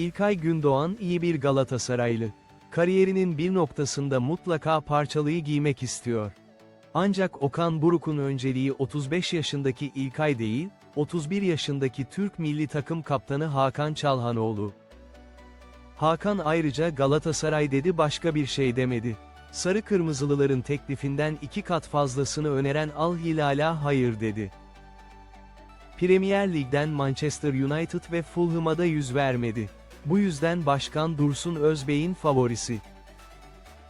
İlkay Gündoğan iyi bir Galatasaraylı. Kariyerinin bir noktasında mutlaka parçalıyı giymek istiyor. Ancak Okan Buruk'un önceliği 35 yaşındaki İlkay değil, 31 yaşındaki Türk milli takım kaptanı Hakan Çalhanoğlu. Hakan ayrıca Galatasaray dedi başka bir şey demedi. Sarı Kırmızılıların teklifinden iki kat fazlasını öneren Al Hilal'a hayır dedi. Premier Lig'den Manchester United ve Fulham'a da yüz vermedi. Bu yüzden Başkan Dursun Özbey'in favorisi.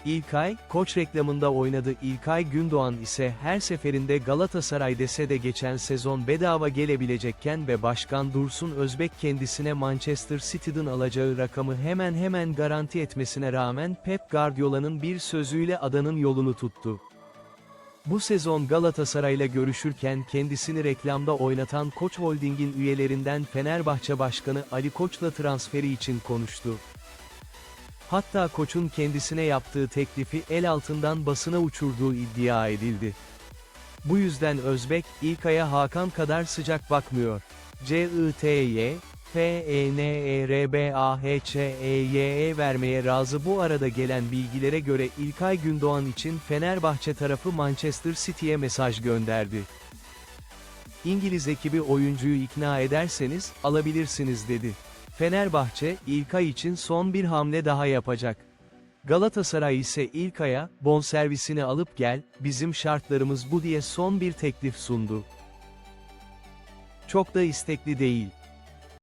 İlkay, koç reklamında oynadı İlkay Gündoğan ise her seferinde Galatasaray dese de geçen sezon bedava gelebilecekken ve Başkan Dursun Özbek kendisine Manchester City'den alacağı rakamı hemen hemen garanti etmesine rağmen Pep Guardiola'nın bir sözüyle adanın yolunu tuttu. Bu sezon Galatasaray'la görüşürken kendisini reklamda oynatan Koç Holding'in üyelerinden Fenerbahçe Başkanı Ali Koç'la transferi için konuştu. Hatta Koç'un kendisine yaptığı teklifi el altından basına uçurduğu iddia edildi. Bu yüzden Özbek, İlkay'a Hakan kadar sıcak bakmıyor. C-I-T-Y, F-E-N-E-R-B-A-H-E-Y-E vermeye razı bu arada gelen bilgilere göre İlkay Gündoğan için Fenerbahçe tarafı Manchester City'ye mesaj gönderdi. İngiliz ekibi oyuncuyu ikna ederseniz, alabilirsiniz dedi. Fenerbahçe, İlkay için son bir hamle daha yapacak. Galatasaray ise İlkay'a, bonservisini alıp gel, bizim şartlarımız bu diye son bir teklif sundu. Çok da istekli değil.